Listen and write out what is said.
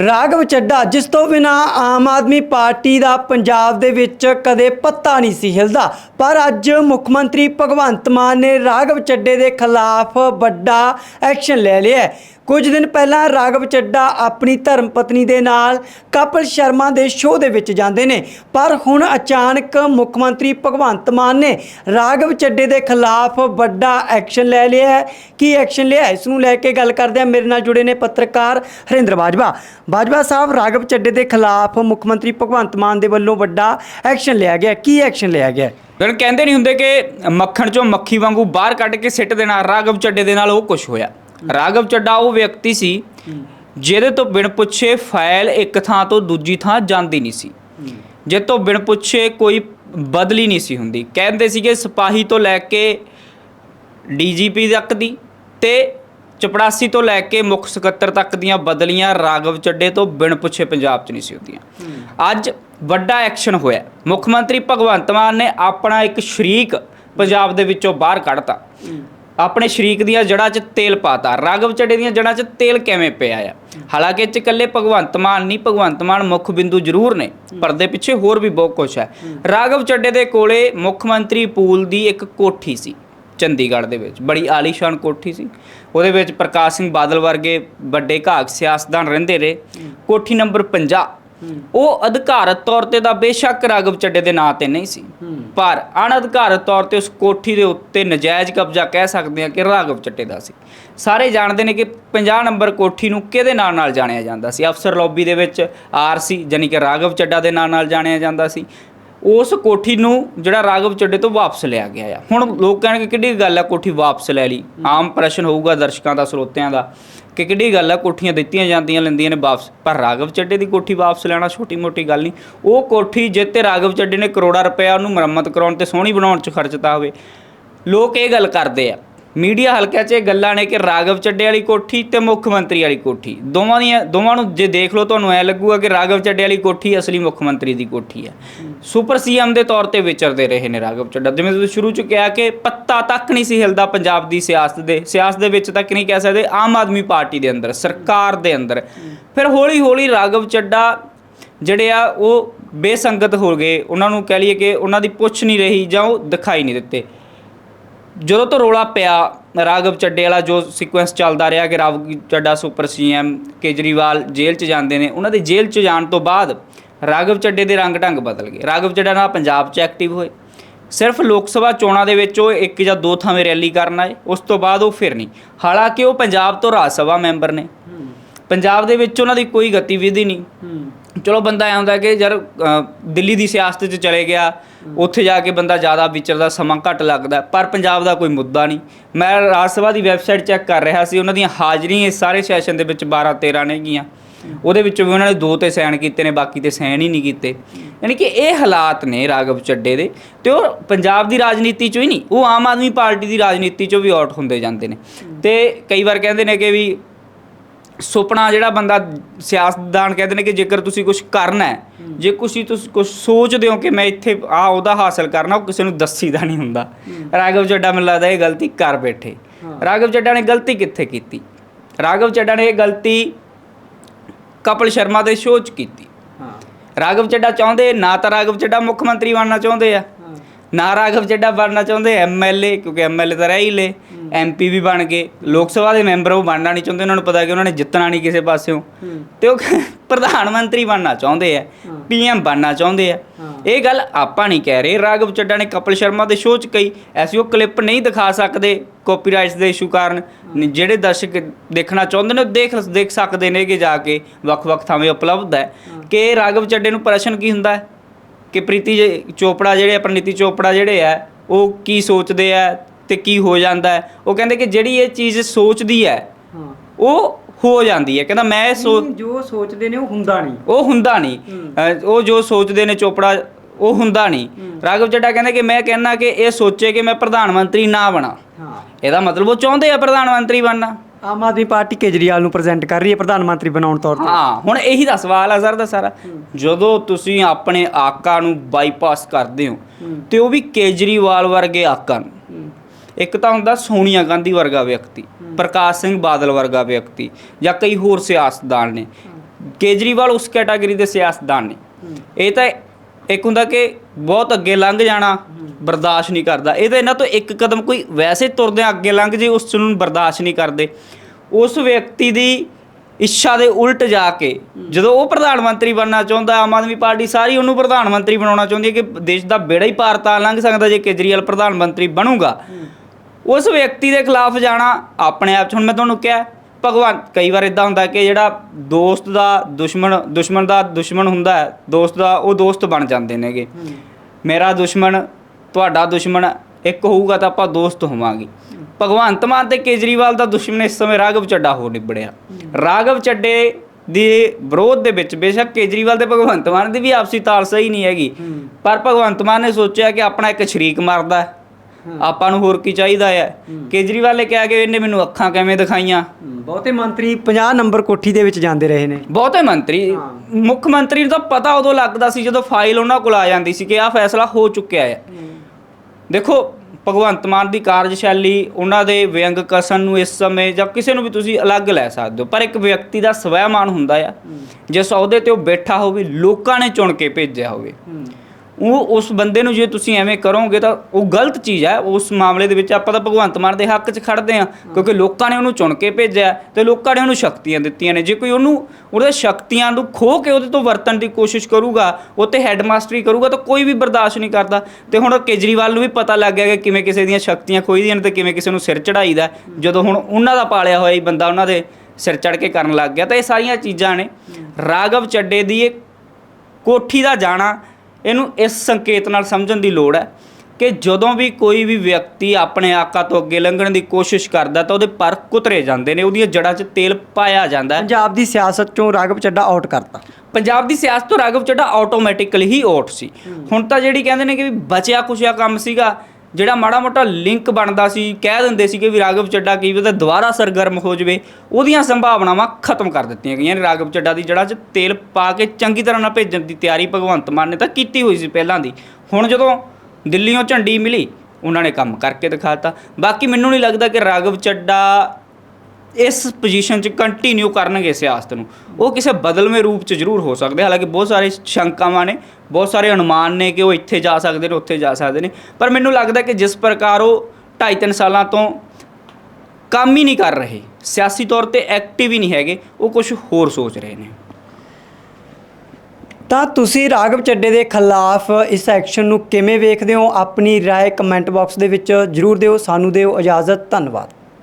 ਰਾਘਵ ਚੱਡਾ ਜਿਸ ਤੋਂ ਬਿਨਾ ਆਮ ਆਦਮੀ ਪਾਰਟੀ ਦਾ ਪੰਜਾਬ ਦੇ ਵਿੱਚ ਕਦੇ ਪੱਤਾ ਨਹੀਂ ਸੀ ਹਿਲਦਾ। ਪਰ ਅੱਜ ਮੁੱਖ ਮੰਤਰੀ ਭਗਵੰਤ ਮਾਨ ਨੇ ਰਾਘਵ ਚੱਡੇ ਦੇ ਖਿਲਾਫ ਵੱਡਾ ਐਕਸ਼ਨ ਲੈ ਲਿਆ ਕੁਝ ਦਿਨ ਪਹਿਲਾਂ ਰਾਘਵ ਚੱਡਾ ਆਪਣੀ ਧਰਮ ਪਤਨੀ ਦੇ ਨਾਲ ਕਪਿਲ ਸ਼ਰਮਾ ਦੇ ਸ਼ੋਅ ਦੇ ਵਿੱਚ ਜਾਂਦੇ ਨੇ। ਪਰ ਹੁਣ ਅਚਾਨਕ ਮੁੱਖ ਮੰਤਰੀ ਭਗਵੰਤ ਮਾਨ ਨੇ ਰਾਘਵ ਚੱਡੇ ਦੇ ਖਿਲਾਫ ਵੱਡਾ ਐਕਸ਼ਨ ਲੈ ਲਿਆ ਹੈ। ਕੀ ਐਕਸ਼ਨ ਲਿਆ ਇਸ ਨੂੰ ਲੈ ਕੇ ਗੱਲ ਕਰਦੇ ਹਾਂ। ਮੇਰੇ ਨਾਲ ਜੁੜੇ ਨੇ ਪੱਤਰਕਾਰ ਹਰਿੰਦਰ ਬਾਜਵਾ। ਬਾਜਵਾ ਸਾਹਿਬ, ਰਾਘਵ ਚੱਡੇ ਦੇ ਖਿਲਾਫ ਮੁੱਖ ਮੰਤਰੀ ਭਗਵੰਤ ਮਾਨ ਦੇ ਵੱਲੋਂ ਵੱਡਾ ਐਕਸ਼ਨ ਲਿਆ ਗਿਆ। ਕੀ ਐਕਸ਼ਨ ਲਿਆ ਗਿਆ? ਫਿਰ ਕਹਿੰਦੇ ਨਹੀਂ ਹੁੰਦੇ ਕਿ ਮੱਖਣ ਚੋਂ ਮੱਖੀ ਵਾਂਗੂ ਬਾਹਰ ਕੱਢ ਕੇ ਸਿੱਟ ਦੇਣਾ, ਰਾਘਵ ਚੱਡੇ ਦੇ ਨਾਲ ਉਹ ਕੁਝ ਹੋਇਆ। ਰਾਘਵ ਚੱਡਾ ਉਹ ਵਿਅਕਤੀ ਸੀ ਜਿਹਦੇ ਤੋਂ ਬਿਨ ਪੁੱਛੇ ਫਾਈਲ ਇੱਕ ਥਾਂ ਤੋਂ ਦੂਜੀ ਥਾਂ ਜਾਂਦੀ ਨਹੀਂ ਸੀ। ਜੇ ਤੋਂ ਬਿਨ ਪੁੱਛੇ ਕੋਈ ਬਦਲੀ ਨਹੀਂ ਸੀ ਹੁੰਦੀ। ਕਹਿੰਦੇ ਸੀਗੇ ਸਿਪਾਹੀ ਤੋਂ ਲੈ ਕੇ ਡੀਜੀਪੀ ਤੱਕ ਦੀ ਤੇ ਚਪੜਾਸੀ ਤੋਂ ਲੈ ਕੇ ਮੁੱਖ ਸਕੱਤਰ ਤੱਕ ਦੀਆਂ ਬਦਲੀਆਂ ਰਾਘਵ ਚੱਡੇ ਤੋਂ ਬਿਨ ਪੁੱਛੇ ਪੰਜਾਬ 'ਚ ਨਹੀਂ ਸੀ ਹੁੰਦੀਆਂ। ਅੱਜ ਵੱਡਾ ਐਕਸ਼ਨ ਹੋਇਆ। ਮੁੱਖ ਮੰਤਰੀ ਭਗਵੰਤ ਮਾਨ ਨੇ ਆਪਣਾ ਇੱਕ ਸ਼ਰੀਕ ਪੰਜਾਬ ਦੇ ਵਿੱਚੋਂ ਬਾਹਰ ਕੱਢਤਾ। ਆਪਣੇ ਸ਼ਰੀਕ ਦੀਆਂ ਜੜ੍ਹਾਂ 'ਚ ਤੇਲ ਪਾਤਾ। ਰਾਘਵ ਚੱਡੇ ਦੀਆਂ ਜੜ੍ਹਾਂ 'ਚ ਤੇਲ ਕਿਵੇਂ ਪਿਆ ਆ? ਹਾਲਾਂਕਿ ਇਹ ਇਕੱਲੇ ਭਗਵੰਤ ਮਾਨ ਨਹੀਂ, ਭਗਵੰਤ ਮਾਨ ਮੁੱਖ ਬਿੰਦੂ ਜ਼ਰੂਰ ਨੇ ਪਰਦੇ ਪਿੱਛੇ ਹੋਰ ਵੀ ਬਹੁਤ ਕੁਝ ਹੈ। ਰਾਘਵ ਚੱਡੇ ਦੇ ਕੋਲੇ ਮੁੱਖ ਮੰਤਰੀ ਪੂਲ ਦੀ ਇੱਕ ਕੋਠੀ ਸੀ, ਚੰਡੀਗੜ੍ਹ ਦੇ ਵਿੱਚ। ਬੜੀ ਆਲੀਸ਼ਾਨ ਕੋਠੀ ਸੀ। ਉਹਦੇ ਵਿੱਚ ਪ੍ਰਕਾਸ਼ ਸਿੰਘ ਬਾਦਲ ਵਰਗੇ ਵੱਡੇ ਘਾਕ ਸਿਆਸਤਦਾਨ ਰਹਿੰਦੇ ਰਹੇ। ਕੋਠੀ ਨੰਬਰ 50 ਉਹ ਅਧਿਕਾਰਤ ਤੌਰ ਤੇ ਦਾ ਬੇਸ਼ੱਕ ਰਾਘਵ ਚੱਡੇ ਦੇ ਨਾਂ ਤੇ ਨਹੀਂ ਸੀ। ਪਰ ਅਣਅਧਿਕਾਰਤ ਤੌਰ ਤੇ ਉਸ ਕੋਠੀ ਦੇ ਉੱਤੇ ਨਜਾਇਜ਼ ਕਬਜ਼ਾ ਕਹਿ ਸਕਦੇ ਆ ਕਿ ਰਾਘਵ ਚੱਡੇ ਦਾ ਸੀ। ਸਾਰੇ ਜਾਣਦੇ ਨੇ ਕਿ 50 ਨੰਬਰ ਕੋਠੀ ਨੂੰ ਕਿਹਦੇ ਨਾਂ ਨਾਲ ਜਾਣਿਆ ਜਾਂਦਾ ਸੀ? ਅਫਸਰ ਲੌਬੀ ਦੇ ਵਿੱਚ ਆਰਸੀ ਯਾਨੀ ਕਿ ਰਾਘਵ ਚੱਡਾ ਦੇ ਨਾਂ ਨਾਲ ਜਾਣਿਆ ਜਾਂਦਾ ਸੀ। ਉਸ ਕੋਠੀ ਨੂੰ ਜਿਹੜਾ ਰਾਘਵ ਚੱਡੇ ਤੋਂ ਵਾਪਸ ਲਿਆ ਗਿਆ ਆ। ਹੁਣ ਲੋਕ ਕਹਿਣਗੇ ਕਿੱਡੀ ਗੱਲ ਆ ਕੋਠੀ ਵਾਪਸ ਲੈ ਲਈ। ਆਮ ਪ੍ਰਸ਼ਨ ਹੋਊਗਾ ਦਰਸ਼ਕਾਂ ਦਾ ਸਰੋਤਿਆਂ ਦਾ। ਕਿ ਕਿਹੜੀ ਗੱਲ ਆ, ਕੋਠੀਆਂ ਦਿੱਤੀਆਂ ਜਾਂਦੀਆਂ, ਲੈਂਦੀਆਂ ਨੇ ਵਾਪਸ। ਪਰ ਰਾਘਵ ਚੱਡੇ ਦੀ ਕੋਠੀ ਵਾਪਸ ਲੈਣਾ ਛੋਟੀ ਮੋਟੀ ਗੱਲ ਨਹੀਂ। ਉਹ ਕੋਠੀ ਜਿੱਤੇ ਰਾਘਵ ਚੱਡੇ ਨੇ ਕਰੋੜਾ ਰੁਪਇਆ ਉਹਨੂੰ ਮੁਰੰਮਤ ਕਰਾਉਣ ਤੇ ਸੋਹਣੀ ਬਣਾਉਣ 'ਚ ਖਰਚਤਾ ਹੋਵੇ। ਲੋਕ ਇਹ ਗੱਲ ਕਰਦੇ ਆ। ਮੀਡੀਆ ਹਲਕਿਆਂ 'ਚ ਇਹ ਗੱਲਾਂ ਨੇ ਕਿ ਰਾਘਵ ਚੱਡੇ ਵਾਲੀ ਕੋਠੀ ਤੇ ਮੁੱਖ ਮੰਤਰੀ ਵਾਲੀ ਕੋਠੀ। ਦੋਵਾਂ ਦੀਆਂ, ਦੋਵਾਂ ਨੂੰ ਜੇ ਦੇਖ ਲਓ ਤੁਹਾਨੂੰ ਐ ਲੱਗੂਗਾ ਕਿ ਰਾਘਵ ਚੱਡੇ ਵਾਲੀ ਕੋਠੀ ਅਸਲੀ ਮੁੱਖ ਮੰਤਰੀ ਦੀ ਕੋਠੀ ਹੈ। ਸੁਪਰ ਸੀਐਮ ਦੇ ਤੌਰ ਤੇ ਵਿਚਰਦੇ ਰਹੇ ਨੇ ਰਾਘਵ ਚੱਡਾ। ਜਿਵੇਂ ਤੁਸੀਂ ਸ਼ੁਰੂ 'ਚ ਕਿਹਾ ਕਿ ਪੱਤਾ ਤੱਕ ਨਹੀਂ ਸੀ ਹਿਲਦਾ ਪੰਜਾਬ ਦੀ ਸਿਆਸਤ ਦੇ ਸਿਆਸਤ ਦੇ ਵਿੱਚ ਤੱਕ ਨਹੀਂ ਕਹਿ ਸਕਦੇ, ਆਮ ਆਦਮੀ ਪਾਰਟੀ ਦੇ ਅੰਦਰ, ਸਰਕਾਰ ਦੇ ਅੰਦਰ। ਫਿਰ ਹੌਲੀ ਹੌਲੀ ਰਾਘਵ ਚੱਡਾ ਜਿਹੜੇ ਆ, ਉਹ ਬੇਸੰਗਤ ਹੋ ਗਏ। ਉਹਨਾਂ ਨੂੰ ਕਹਿ ਲਈਏ ਕਿ ਉਹਨਾਂ ਦੀ ਪੁੱਛ ਨਹੀਂ ਰਹੀ ਜਾਂ ਉਹ ਦਿਖਾਈ ਨਹੀਂ ਦਿੱਤੇ। ਜਦੋਂ ਤੋਂ ਰੋਲਾ ਪਿਆ ਰਾਘਵ ਚੱਡੇ ਵਾਲਾ ਜੋ ਸੀਕੁਐਂਸ ਚੱਲਦਾ ਰਿਹਾ ਕਿ ਰਾਘਵ ਚੱਡਾ ਸੁਪਰ ਸੀਐਮ ਕੇਜਰੀਵਾਲ ਜੇਲ੍ਹ 'ਚ ਜਾਂਦੇ ਨੇ ਉਹਨਾਂ ਦੇ ਜੇਲ੍ਹ 'ਚ ਜਾਣ ਤੋਂ ਬਾਅਦ ਰਾਘਵ ਚੱਡੇ ਦੇ ਰੰਗ ਢੰਗ ਬਦਲ ਗਏ। ਰਾਘਵ ਚੱਡਾ ਨਾਲ ਪੰਜਾਬ 'ਚ ਐਕਟਿਵ ਹੋਏ। ਸਿਰਫ ਲੋਕ ਸਭਾ ਚੋਣਾਂ ਦੇ ਵਿੱਚ ਉਹ ਇੱਕ ਜਾਂ ਦੋ ਥਾਵੇਂ ਰੈਲੀ ਕਰਨ ਆਏ ਉਸ ਤੋਂ ਬਾਅਦ ਉਹ ਫਿਰ ਨਹੀਂ। ਹਾਲਾਂਕਿ ਉਹ ਪੰਜਾਬ ਤੋਂ ਰਾਜ ਸਭਾ ਮੈਂਬਰ ਨੇ। ਪੰਜਾਬ ਦੇ ਵਿੱਚ ਉਹਨਾਂ ਦੀ ਕੋਈ ਗਤੀਵਿਧੀ ਨਹੀਂ। ਚਲੋ ਬੰਦਾ ਐ ਹੁੰਦਾ ਕਿ ਯਾਰ ਦਿੱਲੀ ਦੀ ਸਿਆਸਤ 'ਚ ਚਲੇ ਗਿਆ ਉੱਥੇ ਜਾ ਕੇ ਬੰਦਾ ਜ਼ਿਆਦਾ ਵਿਚਰਦਾ, ਸਮਾਂ ਘੱਟ ਲੱਗਦਾ। ਪਰ ਪੰਜਾਬ ਦਾ ਕੋਈ ਮੁੱਦਾ ਨਹੀਂ। ਮੈਂ ਰਾਜ ਸਭਾ ਦੀ ਵੈਬਸਾਈਟ ਚੈੱਕ ਕਰ ਰਿਹਾ ਸੀ, ਉਹਨਾਂ ਦੀਆਂ ਹਾਜ਼ਰੀਆਂ ਇਸ ਸਾਰੇ ਸੈਸ਼ਨ ਦੇ ਵਿੱਚ 12 13 ਨੇਗੀਆਂ ਉਹਦੇ ਵਿੱਚੋਂ ਵੀ ਉਹਨਾਂ ਨੇ ਦੋ ਤੇ ਸਾਈਨ ਕੀਤੇ ਨੇ, ਬਾਕੀ ਤੇ ਸਾਈਨ ਹੀ ਨਹੀਂ ਕੀਤੇ। ਯਾਨੀ ਕਿ ਇਹ ਹਾਲਾਤ ਨੇ ਰਾਘਵ ਚੱਡੇ ਦੇ ਤੇ ਉਹ ਪੰਜਾਬ ਦੀ ਰਾਜਨੀਤੀ ਚੋਂ ਹੀ ਨਹੀਂ, ਉਹ ਆਮ ਆਦਮੀ ਪਾਰਟੀ ਦੀ ਰਾਜਨੀਤੀ ਚੋਂ ਵੀ ਆਊਟ ਹੁੰਦੇ ਜਾਂਦੇ ਨੇ। ਤੇ ਕਈ ਵਾਰ ਕਹਿੰਦੇ ਨੇ ਕਿ ਵੀ ਸੁਪਨਾ ਜਿਹੜਾ ਬੰਦਾ ਸਿਆਸਤਦਾਨ ਕਹਿੰਦੇ ਨੇ ਕਿ ਜੇਕਰ ਤੁਸੀਂ ਕੁਝ ਕਰਨਾ ਹੈ ਜੇ ਕੁਛ ਤੁਸੀਂ ਕੁਝ ਸੋਚਦੇ ਹੋ ਕਿ ਮੈਂ ਇੱਥੇ ਆ ਉਹਦਾ ਹਾਸਲ ਕਰਨਾ ਉਹ ਕਿਸੇ ਨੂੰ ਦੱਸੀਦਾ ਨਹੀਂ ਹੁੰਦਾ। ਰਾਘਵ ਚੱਡਾ ਮੈਨੂੰ ਲੱਗਦਾ ਇਹ ਗਲਤੀ ਕਰ ਬੈਠੇ। ਰਾਘਵ ਚੱਡਾ ਨੇ ਗਲਤੀ ਕਿੱਥੇ ਕੀਤੀ? ਰਾਘਵ ਚੱਡਾ ਨੇ ਇਹ ਗਲਤੀ ਕਪਿਲ ਸ਼ਰਮਾ ਦੇ ਸ਼ੋਅ 'ਚ ਕੀਤੀ। ਹਾਂ। ਰਾਘਵ ਚੱਡਾ ਚਾਹੁੰਦੇ ਨਾ ਤਾਂ ਰਾਘਵ ਚੱਡਾ ਮੁੱਖ ਮੰਤਰੀ ਬਣਨਾ ਚਾਹੁੰਦੇ ਆ। ਨਾ ਰਾਘਵ ਚੱਡਾ ਬਣਨਾ ਚਾਹੁੰਦੇ ਐਮਐਲਏ ਕਿਉਂਕਿ ਐਮਐਲਏ ਤਾਂ ਰਹਿ ਹੀ ਲੇ। ਐਮਪੀ ਵੀ ਬਣ ਗਏ। ਲੋਕ ਸਭਾ ਦੇ ਮੈਂਬਰ ਉਹ ਬਣਨਾ ਨਹੀਂ ਚਾਹੁੰਦੇ ਉਹਨਾਂ ਨੂੰ ਪਤਾ ਕਿ ਉਹਨਾਂ ਨੇ ਜਿੱਤਣਾ ਨਹੀਂ ਕਿਸੇ ਪਾਸਿਓਂ। ਤੇ ਉਹ ਪ੍ਰਧਾਨ ਮੰਤਰੀ ਬਣਨਾ ਚਾਹੁੰਦੇ ਆ ਪੀਐਮ ਬਣਨਾ ਚਾਹੁੰਦੇ ਆ। ਇਹ ਗੱਲ ਆਪਾਂ ਨਹੀਂ ਕਹਿ ਰਹੇ। ਰਾਘਵ ਚੱਡਾ ਨੇ ਕਪਿਲ ਸ਼ਰਮਾ ਦੇ ਸ਼ੋਅ 'ਚ ਕਹੀ ਐਸੀ ਉਹ ਕਲਿੱਪ ਨਹੀਂ ਦਿਖਾ ਸਕਦੇ ਕਾਪੀਰਾਈਟਸ ਦੇ ਇਸ਼ੂ ਕਾਰਨ। ਜਿਹੜੇ ਦਰਸ਼ਕ ਦੇਖਣਾ ਚਾਹੁੰਦੇ ਨੇ ਉਹ ਦੇਖ ਦੇਖ ਸਕਦੇ ਨੇ ਕਿ ਜਾ ਕੇ। ਵੱਖ-ਵੱਖ ਥਾਵੇਂ ਉਪਲਬਧ ਹੈ। ਕਿ ਰਾਘਵ ਚੱਡੇ ਨੂੰ ਪ੍ਰਸ਼ਨ ਕੀ ਹੁੰਦਾ ਹੈ? ਕਿ ਪ੍ਰੀਤੀ ਚੋਪੜਾ ਜਿਹੜੇ ਆ ਪ੍ਰਨੀਤੀ ਚੋਪੜਾ ਜਿਹੜੇ ਆ ਉਹ ਕੀ ਸੋਚਦੇ ਆ ਤੇ ਕੀ ਹੋ ਜਾਂਦਾ ਉਹ ਕਹਿੰਦੇ ਕਿ ਜਿਹੜੀ ਇਹ ਚੀਜ਼ ਸੋਚਦੀ ਹੈ ਉਹ ਹੋ ਜਾਂਦੀ ਹੈ। ਕਹਿੰਦਾ ਮੈਂ ਜੋ ਸੋਚਦੇ ਨੇ ਉਹ ਹੁੰਦਾ ਨਹੀਂ। ਉਹ ਹੁੰਦਾ ਨਹੀਂ। ਉਹ ਜੋ ਸੋਚਦੇ ਨੇ ਚੋਪੜਾ ਉਹ ਹੁੰਦਾ ਨਹੀਂ। ਰਾਘਵ ਚੱਡਾ ਕਹਿੰਦੇ ਕਿ ਮੈਂ ਕਹਿੰਦਾ ਕਿ ਇਹ ਸੋਚੇ ਕਿ ਮੈਂ ਪ੍ਰਧਾਨ ਮੰਤਰੀ ਨਾ ਬਣਾ। ਹਾਂ। ਇਹਦਾ ਮਤਲਬ ਉਹ ਚਾਹੁੰਦੇ ਆ ਪ੍ਰਧਾਨ ਮੰਤਰੀ ਬਣਨਾ। ਆਮ ਆਦਮੀ ਪਾਰਟੀ ਕੇਜਰੀਵਾਲ ਨੂੰ ਪ੍ਰੈਜ਼ੈਂਟ ਕਰ ਰਹੀ ਹੈ ਪ੍ਰਧਾਨ ਮੰਤਰੀ ਬਣਾਉਣ ਤੌਰ ਤੇ। ਹਾਂ ਹੁਣ ਇਹੀ ਦਾ ਸਵਾਲ ਆ ਸਰ ਦਾ ਸਾਰਾ। ਜਦੋਂ ਤੁਸੀਂ ਆਪਣੇ ਆਕਾ ਨੂੰ ਬਾਈਪਾਸ ਕਰਦੇ ਹੋ ਤੇ ਉਹ ਵੀ ਕੇਜਰੀਵਾਲ ਵਰਗੇ ਆਕਾ ਨੂੰ। ਇੱਕ ਤਾਂ ਹੁੰਦਾ ਸੋਨੀਆ ਗਾਂਧੀ ਵਰਗਾ ਵਿਅਕਤੀ ਪ੍ਰਕਾਸ਼ ਸਿੰਘ ਬਾਦਲ ਵਰਗਾ ਵਿਅਕਤੀ ਜਾਂ ਕਈ ਹੋਰ ਸਿਆਸਤਦਾਨ ਨੇ। ਕੇਜਰੀਵਾਲ ਉਸ ਕੈਟਾਗਰੀ ਦੇ ਸਿਆਸਤਦਾਨ ਨੇ। ਇਹ ਤਾਂ ਇੱਕ ਹੁੰਦਾ ਕਿ ਬਹੁਤ ਅੱਗੇ ਲੰਘ ਜਾਣਾ, ਬਰਦਾਸ਼ਤ ਨਹੀਂ ਕਰਦਾ। ਇਹ ਤਾਂ ਇਹਨਾਂ ਤੋਂ ਇੱਕ ਕਦਮ ਕੋਈ ਵੈਸੇ ਤੁਰਦਿਆਂ ਅੱਗੇ ਲੰਘ ਜੇ, ਉਸ ਨੂੰ ਬਰਦਾਸ਼ਤ ਨਹੀਂ ਕਰਦੇ। ਉਸ ਵਿਅਕਤੀ ਦੀ ਇੱਛਾ ਦੇ ਉਲਟ ਜਾ ਕੇ, ਜਦੋਂ ਉਹ ਪ੍ਰਧਾਨ ਮੰਤਰੀ ਬਣਨਾ ਚਾਹੁੰਦਾ, ਆਮ ਆਦਮੀ ਪਾਰਟੀ ਸਾਰੀ ਉਹਨੂੰ ਪ੍ਰਧਾਨ ਮੰਤਰੀ ਬਣਾਉਣਾ ਚਾਹੁੰਦੀ ਹੈ ਕਿ ਦੇਸ਼ ਦਾ ਬੇੜਾ ਹੀ ਪਾਰ ਤਾਂ ਲੰਘ ਸਕਦਾ ਜੇ ਕੇਜਰੀਵਾਲ ਪ੍ਰਧਾਨ ਮੰਤਰੀ ਬਣੂਗਾ। ਉਸ ਵਿਅਕਤੀ ਦੇ ਖਿਲਾਫ ਜਾਣਾ ਆਪਣੇ ਆਪ 'ਚ, ਹੁਣ ਮੈਂ ਤੁਹਾਨੂੰ ਕਿਹਾ ਭਗਵਾਨ ਕਈ ਵਾਰ ਇਦਾਂ ਹੁੰਦਾ ਕਿ ਜਿਹੜਾ ਦੋਸਤ ਦਾ ਦੁਸ਼ਮਣ ਦੁਸ਼ਮਣ ਦਾ ਦੁਸ਼ਮਣ ਹੁੰਦਾ ਹੈ ਦੋਸਤ ਦਾ ਉਹ ਦੋਸਤ ਬਣ ਜਾਂਦੇ ਨੇਗੇ। ਮੇਰਾ ਦੁਸ਼ਮਣ ਤੁਹਾਡਾ ਦੁਸ਼ਮਣ ਇੱਕ ਹੋਊਗਾ ਤਾਂ ਆਪਾਂ ਦੋਸਤ ਹੋਵਾਂਗੇ। ਭਗਵੰਤ ਮਾਨ ਤੇ ਕੇਜਰੀਵਾਲ ਦਾ ਦੁਸ਼ਮਣ ਇਸ ਸਮੇਂ ਰਾਘਵ ਚੱਡਾ ਹੋ ਨਿਬੜਿਆ। ਰਾਘਵ ਚੱਡੇ ਦੇ ਵਿਰੋਧ ਦੇ ਵਿੱਚ ਬੇਸ਼ੱਕ ਕੇਜਰੀਵਾਲ ਤੇ ਭਗਵੰਤ ਮਾਨ ਦੀ ਵੀ ਆਪਸੀ ਤਾਲ ਸਹੀ ਨਹੀਂ ਹੈਗੀ। ਪਰ ਭਗਵੰਤ ਮਾਨ ਨੇ ਸੋਚਿਆ ਕਿ ਆਪਣਾ ਇੱਕ ਸ਼ਰੀਕ ਮਰਦਾ। ਆਪਾਂ ਨੂੰ ਹੋਰ ਕੀ ਚਾਹੀਦਾ ਹੈ? ਕੇਜਰੀਵਾਲ ਨੇ ਕਿਹਾ ਕਿ ਇਹਨੇ ਮੈਨੂੰ ਅੱਖਾਂ ਕਿਵੇਂ ਦਿਖਾਈਆਂ? ਬਹੁਤੇ ਮੰਤਰੀ 50 ਨੰਬਰ ਕੋਠੀ ਦੇ ਵਿੱਚ ਜਾਂਦੇ ਰਹੇ ਨੇ। ਬਹੁਤੇ ਮੰਤਰੀ ਮੁੱਖ ਮੰਤਰੀ ਨੂੰ ਤਾਂ ਪਤਾ ਉਦੋਂ ਲੱਗਦਾ ਸੀ ਜਦੋਂ ਫਾਈਲ ਉਹਨਾਂ ਕੋਲ ਆ ਜਾਂਦੀ ਸੀ ਕਿ ਆਹ ਫੈਸਲਾ ਹੋ ਚੁੱਕਿਆ ਹੈ। ਦੇਖੋ ਭਗਵੰਤ ਮਾਨ ਦੀ ਕਾਰਜਸ਼ੈਲੀ ਉਹਨਾਂ ਦੇ ਵਿਅੰਗ ਕਸਨ ਨੂੰ ਇਸ ਸਮੇਂ ਜਾਂ ਕਿਸੇ ਨੂੰ ਵੀ ਤੁਸੀਂ ਅਲੱਗ ਲੈ ਸਕਦੇ ਹੋ ਪਰ ਇੱਕ ਵਿਅਕਤੀ ਦਾ ਸਵੈਮਾਨ ਹੁੰਦਾ ਆ। ਜਿਸ ਅਹੁਦੇ ਤੇ ਉਹ ਬੈਠਾ ਹੋਵੇ ਲੋਕਾਂ ਨੇ ਚੁਣ ਕੇ ਭੇਜਿਆ ਹੋਵੇ। ਉਹ ਉਸ ਬੰਦੇ ਨੂੰ ਜੇ ਤੁਸੀਂ ਐਵੇਂ ਕਰੋਗੇ ਤਾਂ ਉਹ ਗਲਤ ਚੀਜ਼ ਹੈ। ਉਸ ਮਾਮਲੇ ਦੇ ਵਿੱਚ ਆਪਾਂ ਤਾਂ ਭਗਵੰਤ ਮਾਨ ਦੇ ਹੱਕ 'ਚ ਖੜਦੇ ਆ ਕਿਉਂਕਿ ਲੋਕਾਂ ਨੇ ਉਹਨੂੰ ਚੁਣ ਕੇ ਭੇਜਿਆ ਤੇ ਲੋਕਾਂ ਨੇ ਉਹਨੂੰ ਸ਼ਕਤੀਆਂ ਦਿੱਤੀਆਂ ਨੇ। ਜੇ ਕੋਈ ਉਹਨੂੰ ਉਹਦੇ ਸ਼ਕਤੀਆਂ ਨੂੰ ਖੋ ਕੇ ਉਹਦੇ ਤੋਂ ਵਰਤਣ ਦੀ ਕੋਸ਼ਿਸ਼ ਕਰੂਗਾ, ਉਹ ਤੇ ਹੈਡਮਾਸਟਰੀ ਕਰੂਗਾ ਤਾਂ ਕੋਈ ਵੀ ਬਰਦਾਸ਼ਤ ਨਹੀਂ ਕਰਦਾ। ਤੇ ਹੁਣ ਕੇਜਰੀਵਾਲ ਨੂੰ ਵੀ ਪਤਾ ਲੱਗ ਗਿਆ ਕਿ ਕਿਵੇਂ ਕਿਸੇ ਦੀਆਂ ਸ਼ਕਤੀਆਂ ਖੋਈਦੀਆਂ ਨੇ ਤੇ ਕਿਵੇਂ ਕਿਸੇ ਨੂੰ ਸਿਰ ਚੜਾਈਦਾ ਜਦੋਂ ਹੁਣ ਉਹਨਾਂ ਦਾ ਪਾਲਿਆ ਹੋਇਆ ਹੀ ਬੰਦਾ ਉਹਨਾਂ ਦੇ ਸਿਰ ਚੜ ਕੇ ਕਰਨ ਲੱਗ ਗਿਆ। ਤਾਂ ਇਹ ਸਾਰੀਆਂ ਚੀਜ਼ਾਂ ਨੇ। ਰਾਗਵ ਚੱਡੇ ਦੀ ਇਹ ਕੋਠੀ ਦਾ ਜਾਣਾ ਇਹਨੂੰ ਇਸ ਸੰਕੇਤ ਨਾਲ ਸਮਝਣ ਦੀ ਲੋੜ ਹੈ ਕਿ ਜਦੋਂ ਵੀ ਕੋਈ ਵੀ ਵਿਅਕਤੀ ਆਪਣੇ ਆਕਾ ਤੋਂ ਅੱਗੇ ਲੰਘਣ ਦੀ ਕੋਸ਼ਿਸ਼ ਕਰਦਾ ਤਾਂ ਉਹਦੇ ਪਰ ਕੁਤਰੇ ਜਾਂਦੇ ਨੇ ਉਹਦੀਆਂ ਜੜ੍ਹਾਂ 'ਚ ਤੇਲ ਪਾਇਆ ਜਾਂਦਾ ਹੈ। ਪੰਜਾਬ ਦੀ ਸਿਆਸਤ ਚੋਂ ਰਾਘਵ ਚੱਡਾ ਆਊਟ ਕਰਤਾ। ਪੰਜਾਬ ਦੀ ਸਿਆਸਤ ਤੋਂ ਰਾਘਵ ਚੱਡਾ ਆਟੋਮੈਟਿਕਲੀ ਹੀ ਆਊਟ ਸੀ। ਹੁਣ ਤਾਂ ਜਿਹੜੀ ਕਹਿੰਦੇ ਨੇ ਕਿ ਬਚਿਆ ਕੁਛਿਆ ਕੰਮ ਸੀਗਾ ਜਿਹੜਾ ਮਾੜਾ ਮੋਟਾ ਲਿੰਕ ਬਣਦਾ ਸੀ, ਕਹਿ ਦਿੰਦੇ ਸੀ ਕਿ ਵੀ ਰਾਘਵ ਚੱਡਾ ਕੀ ਪਤਾ ਦੁਬਾਰਾ ਸਰਗਰਮ ਹੋ ਜਾਵੇ, ਉਹਦੀਆਂ ਸੰਭਾਵਨਾਵਾਂ ਖਤਮ ਕਰ ਦਿੱਤੀਆਂ ਗਈਆਂ ਨੇ ਰਾਘਵ ਚੱਡਾ ਦੀ ਜੜ੍ਹਾਂ 'ਚ ਤੇਲ ਪਾ ਕੇ ਚੰਗੀ ਤਰ੍ਹਾਂ ਨਾਲ ਭੇਜਣ ਦੀ ਤਿਆਰੀ ਭਗਵੰਤ ਮਾਨ ਨੇ ਤਾਂ ਕੀਤੀ ਹੋਈ ਸੀ ਪਹਿਲਾਂ ਦੀ। ਹੁਣ ਜਦੋਂ ਦਿੱਲੀੋਂ ਝੰਡੀ ਮਿਲੀ, ਉਹਨਾਂ ਨੇ ਕੰਮ ਕਰਕੇ ਦਿਖਾਤਾ। ਬਾਕੀ ਮੈਨੂੰ ਨਹੀਂ ਲੱਗਦਾ ਕਿ ਰਾਘਵ ਚੱਡਾ ਇਸ ਪੋਜੀਸ਼ਨ 'ਚ ਕੰਟੀਨਿਊ ਕਰਨਗੇ ਸਿਆਸਤ ਨੂੰ ਉਹ ਕਿਸੇ ਬਦਲਵੇਂ ਰੂਪ 'ਚ ਜ਼ਰੂਰ ਹੋ ਸਕਦੇ ਹਾਲਾਂਕਿ ਬਹੁਤ ਸਾਰੇ ਸ਼ੰਕਾਵਾਂ ਨੇ ਬਹੁਤ ਸਾਰੇ ਅਨੁਮਾਨ ਨੇ ਕਿ ਉਹ ਇੱਥੇ ਜਾ ਸਕਦੇ ਨੇ ਉੱਥੇ ਜਾ ਸਕਦੇ ਨੇ ਪਰ ਮੈਨੂੰ ਲੱਗਦਾ ਕਿ ਜਿਸ ਪ੍ਰਕਾਰ ਉਹ 2.5-3 ਸਾਲਾਂ ਤੋਂ ਕੰਮ ਹੀ ਨਹੀਂ ਕਰ ਰਹੇ ਸਿਆਸੀ ਤੌਰ ਤੇ ਐਕਟਿਵ ਹੀ ਨਹੀਂ ਹੈਗੇ ਉਹ ਕੁਝ ਹੋਰ ਸੋਚ ਰਹੇ ਨੇ ਤਾਂ ਤੁਸੀਂ ਰਾਘਵ ਚੱਡੇ ਦੇ ਖਿਲਾਫ ਇਸ ਐਕਸ਼ਨ ਨੂੰ ਕਿਵੇਂ ਵੇਖਦੇ ਹੋ ਆਪਣੀ رائے ਕਮੈਂਟ ਬਾਕਸ ਦੇ ਵਿੱਚ ਜਰੂਰ ਦਿਓ ਸਾਨੂੰ ਦਿਓ ਇਜਾਜ਼ਤ ਧੰਨਵਾਦ